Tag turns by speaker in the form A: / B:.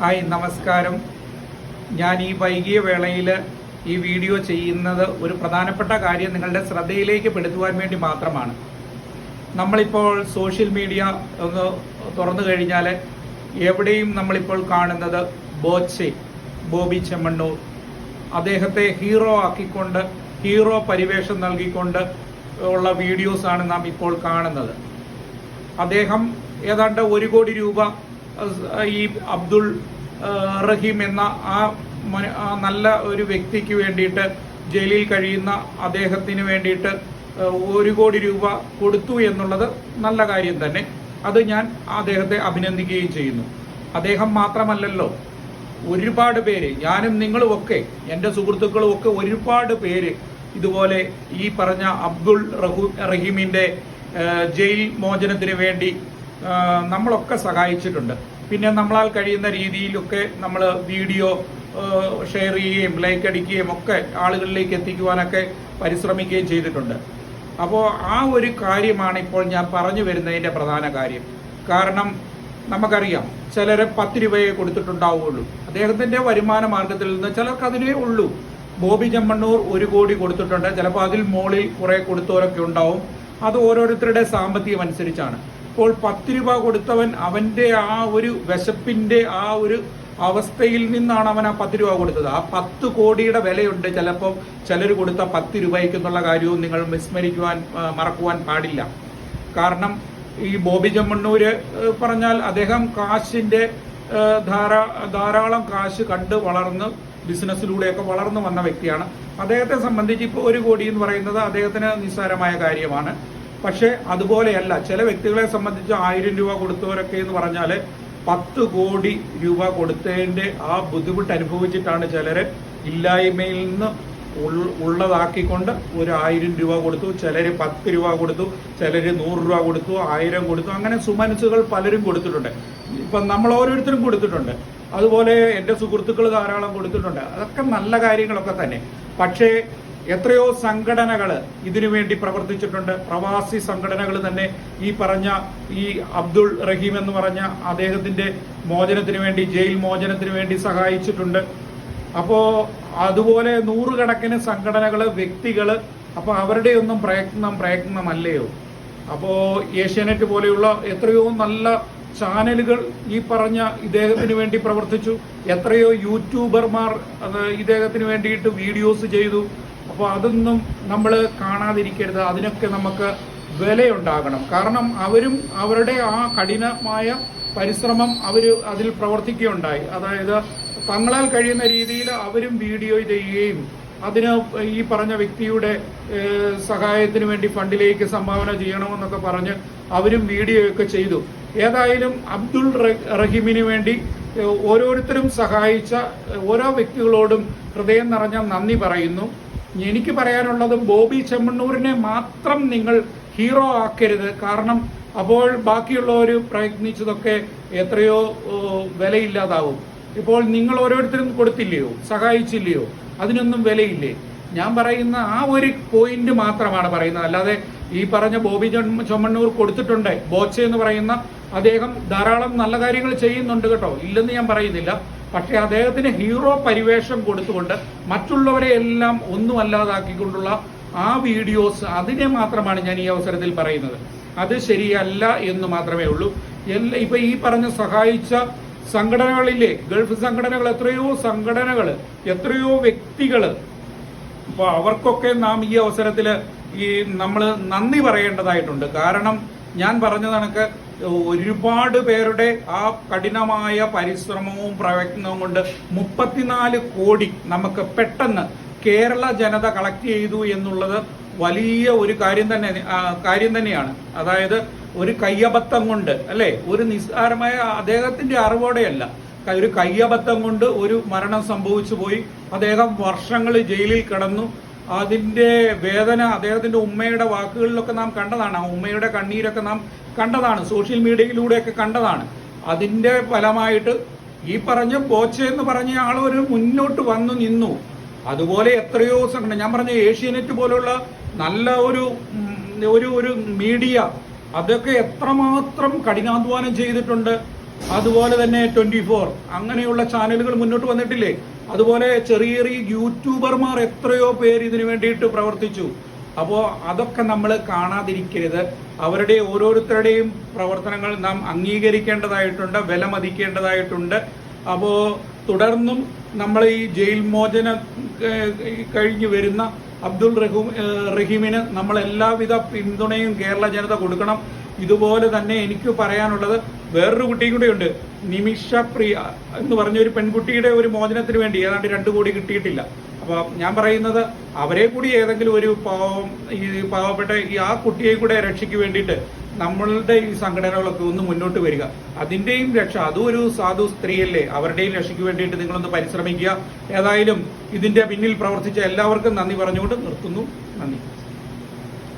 A: Hi നമസ്കാരം. ഞാൻ ഈ വൈകിയ വേളയിൽ ഈ വീഡിയോ ചെയ്യുന്നത് ഒരു പ്രധാനപ്പെട്ട കാര്യം നിങ്ങളുടെ ശ്രദ്ധയിലേക്ക് പെടുത്തുവാൻ വേണ്ടി മാത്രമാണ്. നമ്മളിപ്പോൾ സോഷ്യൽ മീഡിയ ഒന്ന് തുറന്നു കഴിഞ്ഞാൽ എവിടെയും നമ്മളിപ്പോൾ കാണുന്നത് ബോച്ചെ ബോബി ചെമ്മണ്ണൂർ. അദ്ദേഹത്തെ ഹീറോ ആക്കിക്കൊണ്ട് ഹീറോ പരിവേഷം നൽകിക്കൊണ്ട് ഉള്ള വീഡിയോസാണ് നാം ഇപ്പോൾ കാണുന്നത്. അദ്ദേഹം ഏതാണ്ട് ഒരു കോടി രൂപ ഈ അബ്ദുൾ റഹീം എന്ന ആ നല്ല ഒരു വ്യക്തിക്ക് വേണ്ടിയിട്ട് ജയിലിൽ കഴിയുന്ന അദ്ദേഹത്തിന് വേണ്ടിയിട്ട് ഒരു കോടി രൂപ കൊടുത്തു എന്നുള്ളത് നല്ല കാര്യം തന്നെ. അത് ഞാൻ അദ്ദേഹത്തെ അഭിനന്ദിക്കുകയും ചെയ്യുന്നു. അദ്ദേഹം മാത്രമല്ലല്ലോ ഒരുപാട് പേര് ഞാനും നിങ്ങളും ഒക്കെ എന്റെ സുഹൃത്തുക്കളും ഒക്കെ ഒരുപാട് പേര് ഇതുപോലെ ഈ പറഞ്ഞ അബ്ദുൾ റഹു റഹീമിന്റെ ജയിൽ മോചനത്തിന് വേണ്ടി നമ്മളൊക്കെ സഹായിച്ചിട്ടുണ്ട്. പിന്നെ നമ്മളാൽ കഴിയുന്ന രീതിയിലൊക്കെ നമ്മൾ വീഡിയോ ഷെയർ ചെയ്യുകയും ലൈക്ക് അടിക്കുകയും ഒക്കെ ആളുകളിലേക്ക് എത്തിക്കുവാനൊക്കെ പരിശ്രമിക്കുകയും ചെയ്തിട്ടുണ്ട്. അപ്പോൾ ആ ഒരു കാര്യമാണ് ഇപ്പോൾ ഞാൻ പറഞ്ഞു വരുന്നതിന്റെ പ്രധാന കാര്യം. കാരണം നമുക്കറിയാം ചിലരെ പത്ത് രൂപയെ കൊടുത്തിട്ടുണ്ടാവുകയുള്ളൂ അദ്ദേഹത്തിന്റെ വരുമാന മാർഗത്തിൽ നിന്ന് ചിലർക്ക് അതിനേ ഉള്ളൂ. ബോബി ചെമ്മണ്ണൂർ ഒരു കോടി കൊടുത്തിട്ടുണ്ട്. ചിലപ്പോൾ അതിൽ മുകളിൽ കുറെ കൊടുത്തവരൊക്കെ ഉണ്ടാവും. അത് ഓരോരുത്തരുടെ സാമ്പത്തികം അനുസരിച്ചാണ്. ഇപ്പോൾ പത്ത് രൂപ കൊടുത്തവൻ അവന്റെ ആ ഒരു വിശപ്പിന്റെ ആ ഒരു അവസ്ഥയിൽ നിന്നാണ് അവൻ ആ പത്ത് രൂപ കൊടുത്തത്. ആ പത്ത് കോടിയുടെ വിലയുണ്ട്. ചിലപ്പോൾ ചിലർ കൊടുത്ത പത്ത് രൂപയ്ക്ക് എന്നുള്ള കാര്യവും നിങ്ങൾ വിസ്മരിക്കുവാൻ മറക്കുവാൻ പാടില്ല. കാരണം ഈ ബോബി ചെമ്മണ്ണൂര് പറഞ്ഞാൽ അദ്ദേഹം കാശിന്റെ ധാരാ ധാരാളം കാശ് കണ്ട് വളർന്ന് ബിസിനസ്സിലൂടെയൊക്കെ വളർന്നു വന്ന വ്യക്തിയാണ്. അദ്ദേഹത്തെ സംബന്ധിച്ച് ഇപ്പോൾ ഒരു കോടി എന്ന് പറയുന്നത് അദ്ദേഹത്തിന് നിസ്സാരമായ കാര്യമാണ്. പക്ഷേ അതുപോലെയല്ല ചില വ്യക്തികളെ സംബന്ധിച്ച് ആയിരം രൂപ കൊടുത്തവരൊക്കെ എന്ന് പറഞ്ഞാൽ പത്ത് കോടി രൂപ കൊടുത്തതിന്റെ ആ ബുദ്ധിമുട്ട് അനുഭവിച്ചിട്ടാണ് ചിലരെ ഇല്ലായ്മയിൽ നിന്ന് ഉള്ളതാക്കിക്കൊണ്ട് ഒരു ആയിരം രൂപ കൊടുത്തു ചിലർ പത്ത് രൂപ കൊടുത്തു ചിലർ നൂറ് രൂപ കൊടുത്തു ആയിരം കൊടുത്തു അങ്ങനെ സുമനസുകൾ പലരും കൊടുത്തിട്ടുണ്ട്. ഇപ്പം നമ്മൾ ഓരോരുത്തരും കൊടുത്തിട്ടുണ്ട്. അതുപോലെ എന്റെ സുഹൃത്തുക്കൾ ധാരാളം കൊടുത്തിട്ടുണ്ട്. അതൊക്കെ നല്ല കാര്യങ്ങളൊക്കെ തന്നെ. പക്ഷേ എത്രയോ സംഘടനകൾ ഇതിനു വേണ്ടി പ്രവർത്തിച്ചിട്ടുണ്ട്. പ്രവാസി സംഘടനകൾ തന്നെ ഈ പറഞ്ഞ ഈ അബ്ദുൾ റഹീം എന്ന് പറഞ്ഞ അദ്ദേഹത്തിന്റെ മോചനത്തിന് വേണ്ടി ജയിൽ മോചനത്തിന് വേണ്ടി സഹായിച്ചിട്ടുണ്ട്. അപ്പോ അതുപോലെ നൂറുകണക്കിന് സംഘടനകൾ വ്യക്തികൾ അപ്പൊ അവരുടെയൊന്നും പ്രയത്നം പ്രയത്നമല്ലയോ? അപ്പോ ഏഷ്യാനെറ്റ് പോലെയുള്ള എത്രയോ നല്ല ചാനലുകൾ ഈ പറഞ്ഞ ഇദ്ദേഹത്തിന് വേണ്ടി പ്രവർത്തിച്ചു. എത്രയോ യൂട്യൂബർമാർ ഇദ്ദേഹത്തിന് വേണ്ടിയിട്ട് വീഡിയോസ് ചെയ്തു. അപ്പോൾ അതൊന്നും നമ്മൾ കാണാതിരിക്കരുത്. അതിനൊക്കെ നമുക്ക് വിലയുണ്ടാകണം. കാരണം അവരും അവരുടെ ആ കഠിനമായ പരിശ്രമം അവർ അതിൽ പ്രവർത്തിക്കുകയുണ്ടായി. അതായത് തങ്ങളാൽ കഴിയുന്ന രീതിയിൽ അവരും വീഡിയോ ചെയ്യുകയും അതിന് ഈ പറഞ്ഞ വ്യക്തിയുടെ സഹായത്തിന് വേണ്ടി ഫണ്ടിലേക്ക് സംഭാവന ചെയ്യണമെന്നൊക്കെ പറഞ്ഞ് അവരും വീഡിയോ ഒക്കെ ചെയ്തു. ഏതായാലും അബ്ദുൾ റഹീമിന് വേണ്ടി ഓരോരുത്തരും സഹായിച്ച ഓരോ വ്യക്തികളോടും ഹൃദയം നിറഞ്ഞ നന്ദി പറയുന്നു. എനിക്ക് പറയാനുള്ളത് ബോബി ചെമ്മണ്ണൂരിനെ മാത്രം നിങ്ങൾ ഹീറോ ആക്കരുത്. കാരണം അപ്പോൾ ബാക്കിയുള്ളവർ പ്രയത്നിച്ചതൊക്കെ എത്രയോ വിലയില്ലാതാവും. ഇപ്പോൾ നിങ്ങൾ ഓരോരുത്തരും കൊടുത്തില്ലയോ? സഹായിച്ചില്ലയോ? അതിനൊന്നും വിലയില്ലേ? ഞാൻ പറയുന്ന ആ ഒരു പോയിന്റ് മാത്രമാണ് പറയുന്നത്. അല്ലാതെ ഈ പറഞ്ഞ ബോബി ജോൺ ചൊമ്മണ്ണൂർ കൊടുത്തിട്ടുണ്ട്. ബോച്ചെ എന്ന് പറയുന്ന അദ്ദേഹം ധാരാളം നല്ല കാര്യങ്ങൾ ചെയ്യുന്നുണ്ട് കേട്ടോ. ഇല്ലെന്ന് ഞാൻ പറയുന്നില്ല. പക്ഷേ അദ്ദേഹത്തിന് ഹീറോ പരിവേഷം കൊടുത്തുകൊണ്ട് മറ്റുള്ളവരെ എല്ലാം ഒന്നും അല്ലാതാക്കിക്കൊണ്ടുള്ള ആ വീഡിയോസ് അതിനെ മാത്രമാണ് ഞാൻ ഈ അവസരത്തിൽ പറയുന്നത്. അത് ശരിയല്ല എന്ന് മാത്രമേ ഉള്ളൂ. എല്ലാ ഇപ്പൊ ഈ പറഞ്ഞ സഹായിച്ച സംഘടനകളിലെ ഗൾഫ് സംഘടനകൾ എത്രയോ സംഘടനകൾ എത്രയോ വ്യക്തികൾ അപ്പൊ അവർക്കൊക്കെ നാം ഈ അവസരത്തിൽ ഈ നമ്മൾ നന്ദി പറയേണ്ടതായിട്ടുണ്ട്. കാരണം ഞാൻ പറഞ്ഞ കണക്ക് ഒരുപാട് പേരുടെ ആ കഠിനമായ പരിശ്രമവും പ്രയത്നവും കൊണ്ട് മുപ്പത്തിനാല് കോടി നമുക്ക് പെട്ടെന്ന് കേരള ജനത കളക്ട് ചെയ്തു എന്നുള്ളത് വലിയ ഒരു കാര്യം തന്നെ കാര്യം തന്നെയാണ്. അതായത് ഒരു കയ്യബദ്ധം കൊണ്ട് അല്ലെ? ഒരു നിസ്സാരമായ അദ്ദേഹത്തിന്റെ അറിവോടെയല്ല. ഒരു കയ്യബദ്ധം കൊണ്ട് ഒരു മരണം സംഭവിച്ചു പോയി അദ്ദേഹം വർഷങ്ങൾ ജയിലിൽ കിടന്നു. അതിന്റെ വേദന അദ്ദേഹത്തിന്റെ ഉമ്മയുടെ വാക്കുകളിലൊക്കെ നാം കണ്ടതാണ്. ആ ഉമ്മയുടെ കണ്ണീരൊക്കെ നാം കണ്ടതാണ്. സോഷ്യൽ മീഡിയയിലൂടെയൊക്കെ കണ്ടതാണ്. അതിന്റെ ഫലമായിട്ട് ഈ പറഞ്ഞ ബോച്ച എന്ന് പറഞ്ഞ ആൾ ഒരു മുന്നോട്ട് വന്നു നിന്നു. അതുപോലെ എത്രയോ സംഘടന ഞാൻ പറഞ്ഞ ഏഷ്യാനെറ്റ് പോലുള്ള നല്ല ഒരു ഒരു ഒരു മീഡിയ അതൊക്കെ എത്രമാത്രം കഠിനാധ്വാനം ചെയ്തിട്ടുണ്ട്. അതുപോലെ തന്നെ ട്വന്റി ഫോർ. അങ്ങനെയുള്ള ചാനലുകൾ മുന്നോട്ട് വന്നിട്ടില്ലേ? അതുപോലെ ചെറിയ ചെറിയ യൂട്യൂബർമാർ എത്രയോ പേര് ഇതിനു വേണ്ടിയിട്ട് പ്രവർത്തിച്ചു. അപ്പോൾ അതൊക്കെ നമ്മൾ കാണാതിരിക്കരുത്. അവരുടെ ഓരോരുത്തരുടെയും പ്രവർത്തനങ്ങൾ നാം അംഗീകരിക്കേണ്ടതായിട്ടുണ്ട് വില മതിക്കേണ്ടതായിട്ടുണ്ട് അപ്പോൾ തുടർന്നും നമ്മൾ ഈ ജയിൽ മോചന കഴിഞ്ഞു വരുന്ന അബ്ദുൾ റഹീം റഹീമിന് നമ്മൾ എല്ലാവിധ പിന്തുണയും കേരള ജനത കൊടുക്കണം. ഇതുപോലെ തന്നെ എനിക്ക് പറയാനുള്ളത് വേറൊരു കുട്ടിയും കൂടെ ഉണ്ട്. നിമിഷ പ്രിയ എന്ന് പറഞ്ഞ ഒരു പെൺകുട്ടിയുടെ ഒരു മോചനത്തിന് വേണ്ടി. ഏതാണ്ട് രണ്ടു കോടി കിട്ടിയിട്ടില്ല. അപ്പൊ ഞാൻ പറയുന്നത് അവരെ കൂടി ഏതെങ്കിലും ഒരു പാവം ഈ പാവപ്പെട്ട ഈ ആ കുട്ടിയെ കൂടെ രക്ഷയ്ക്ക് വേണ്ടിയിട്ട് നമ്മളുടെ ഈ സംഘടനകളൊക്കെ ഒന്ന് മുന്നോട്ട് വരിക. അതിന്റെയും രക്ഷ. അതും ഒരു സാധു സ്ത്രീയല്ലേ? അവരുടെയും രക്ഷയ്ക്ക് വേണ്ടിയിട്ട് നിങ്ങളൊന്ന് പരിശ്രമിക്കുക. ഏതായാലും ഇതിന്റെ പിന്നിൽ പ്രവർത്തിച്ച എല്ലാവർക്കും നന്ദി പറഞ്ഞുകൊണ്ട് നിർത്തുന്നു. നന്ദി.